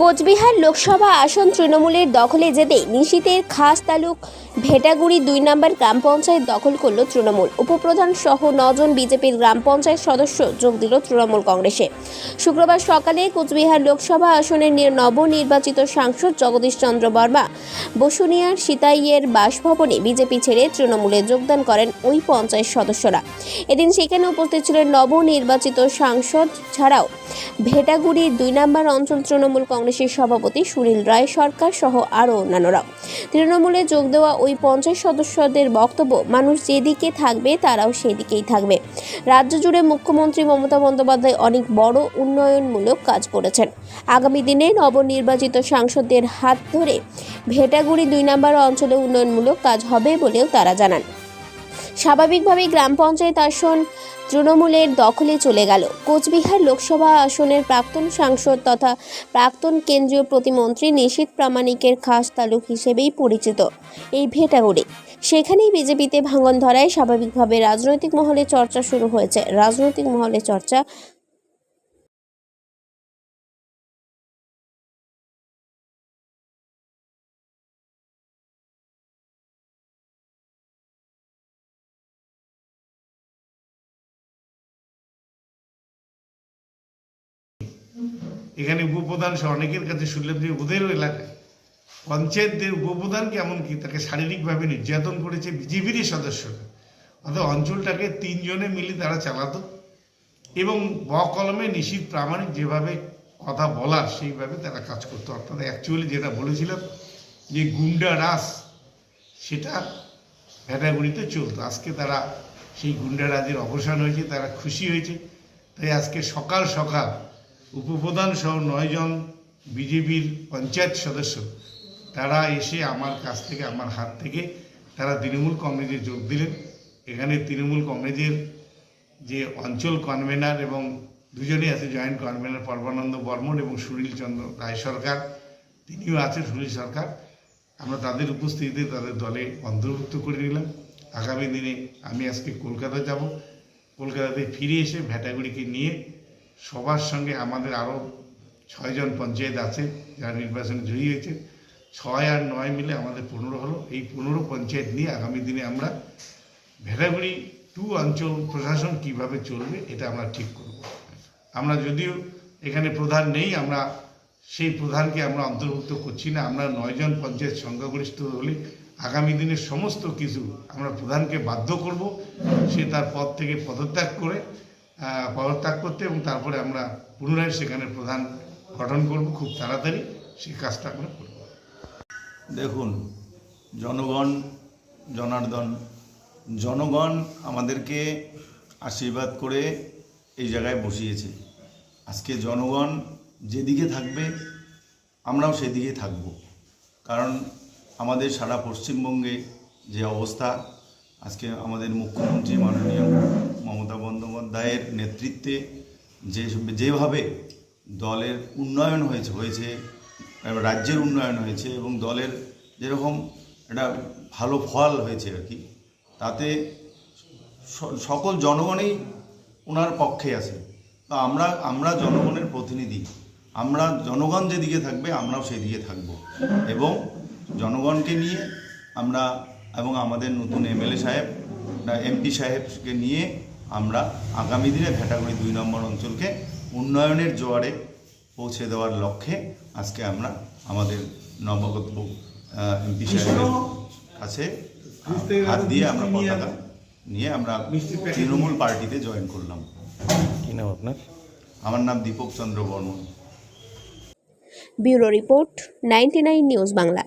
কোচবিহার লোকসভা আসন তৃণমূলের দখলে যেতে নিশীতের খাস তালুক ভেটাগুড়ি দুই নম্বর গ্রাম পঞ্চায়েত দখল করল তৃণমূল। উপপ্রধান সহ নজন বিজেপির গ্রাম পঞ্চায়েত সদস্য যোগ দিল তৃণমূল কংগ্রেসে। শুক্রবার সকালে কোচবিহার লোকসভা আসনের নবনির্বাচিত সাংসদ জগদীশ চন্দ্র বর্মা বসুনিয়ার সিতাইয়ের বাসভবনে বিজেপি ছেড়ে তৃণমূলে যোগদান করেন ওই পঞ্চায়েত সদস্যরা। এদিন সেখানে উপস্থিত ছিলেন নবনির্বাচিত সাংসদ ছাড়াও ভেটাগুড়ির দুই নম্বর অঞ্চল তৃণমূল কংগ্রেসের সভাপতি সুনীল রায় সরকার সহ আরও অন্যান্যরা তৃণমূলে যোগ দেওয়া ওই পঞ্চায়েত সদস্যদের বক্তব্য, মানুষ যেদিকে থাকবে তারাও সেদিকেই থাকবে। রাজ্য জুড়ে মুখ্যমন্ত্রী মমতা বন্দ্যোপাধ্যায় অনেক বড় উন্নয়নমূলক কাজ করেছেন। আগামী দিনে নবনির্বাচিত সাংসদদের হাত ধরে ভেটাগুড়ি দুই নম্বর অঞ্চলে উন্নয়নমূলক কাজ হবে বলেও তারা জানান। স্বাভাবিকভাবেই গ্রাম পঞ্চায়েত আসন তৃণমূলের দখলে চলে গেল। কোচবিহার লোকসভা আসনের প্রাক্তন সাংসদ তথা প্রাক্তন কেন্দ্রীয় প্রতিমন্ত্রী নিশীত প্রামাণিকের খাস তালুক হিসেবেই পরিচিত এই ভেটাগুড়ি। সেখানেই বিজেপিতে ভাঙন ধরায় স্বাভাবিকভাবে রাজনৈতিক মহলে চর্চা শুরু হয়েছে। রাজনৈতিক মহলে চর্চা এখানে উপপ্রধান সহ অনেকের কাছে শুনলাম যে ওদের এলাকায়। পঞ্চায়েতদের উপপ্রধানকে এমনকি তাকে শারীরিকভাবে নির্যাতন করেছে বিজেপিরই সদস্যরা। অর্থাৎ অঞ্চলটাকে তিনজনে মিলে তারা চালাতো। এবং ব কলমে নিশীত প্রামাণিক যেভাবে কথা বলার, সেইভাবে তারা কাজ করতো। অর্থাৎ অ্যাকচুয়ালি যেটা বলেছিলাম যে গুন্ডা রাস সেটা ভেটাগুড়িতে চলতো। আজকে তারা সেই গুন্ডা রাজের অবসান হয়েছে, তারা খুশি হয়েছে। তাই আজকে সকাল সকাল উপপ্রধান সহ নয়জন বিজেপির পঞ্চায়েত সদস্য, তারা এসে আমার কাছ থেকে, আমার হাত থেকে তারা তৃণমূল কংগ্রেসে যোগ দিলেন। এখানে তৃণমূল কংগ্রেসের যে অঞ্চল কনভেনার এবং দুজনেই আছে জয়েন্ট কনভেনার পর্বানন্দ বর্মন এবং সুনীল চন্দ্র রায় সরকার, তিনিও আছেন সুনীল সরকার। আমরা তাদের উপস্থিতিতে তাদের দলে অন্তর্ভুক্ত করে নিলাম। আগামী দিনে আমি আজকে কলকাতা যাব। কলকাতাতে ফিরে এসে ভেটাগুড়িকে নিয়ে সবার সঙ্গে আমাদের আরও ছয়জন পঞ্চায়েত আছে যারা নির্বাচনে জয়ী হয়েছে। ছয় আর নয় মিলে আমাদের পনেরো হলো। এই পনেরো পঞ্চায়েত নিয়ে আগামী দিনে আমরা ভেটাগুড়ি টু অঞ্চল প্রশাসন কীভাবে চলবে এটা আমরা ঠিক করব। আমরা যদিও এখানে প্রধান নেই, আমরা সেই প্রধানকে আমরা অন্তর্ভুক্ত করছি না। আমরা নয়জন পঞ্চায়েত সংখ্যাগরিষ্ঠ হলে আগামী দিনে সমস্ত কিছু আমরা প্রধানকে বাধ্য করব। সে তার পদ থেকে পদত্যাগ করে পদত্যাগ করতে এবং তারপরে আমরা পুনরায় সেখানে প্রধান গঠন করব, খুব তাড়াতাড়ি সেই কাজটা আমরা করব। দেখুন, জনগণ, জনার্দন, জনগণ আমাদেরকে আশীর্বাদ করে এই জায়গায় বসিয়েছে। আজকে জনগণ যেদিকে থাকবে, আমরাও সেদিকে থাকব। কারণ আমাদের সারা পশ্চিমবঙ্গে যে অবস্থা আজকে আমাদের মুখ্যমন্ত্রী মাননীয় মমতা বন্দ্যোপাধ্যায়ের নেতৃত্বে যে যেভাবে দলের উন্নয়ন হয়েছে হয়েছে রাজ্যের উন্নয়ন হয়েছে এবং দলের যেরকম একটা ভালো ফল হয়েছে আর কি, তাতে সকল জনগণই ওনার পক্ষে আছে। তো আমরা আমরা জনগণের প্রতিনিধি, আমরা জনগণ যেদিকে থাকবে আমরাও সেদিকে থাকব এবং জনগণকে নিয়ে আমরা এবং আমাদের নতুন এমএলএ সাহেব এমপি সাহেবকে নিয়ে আমরা আগামী দিনে ভেটাগুড়ি দুই নম্বর অঞ্চলকে উন্নয়নের জোয়ারে পৌঁছে দেওয়ার লক্ষ্যে আজকে আমরা আমাদের নবগত এমপি সাহেবের কাছে হাত দিয়ে আমরা পতাকা নিয়ে আমরা তৃণমূল পার্টিতে জয়েন করলাম। কি নাম আপনার? আমার নাম Deepak Chandra Barman. Bureau report ninety news Bangla.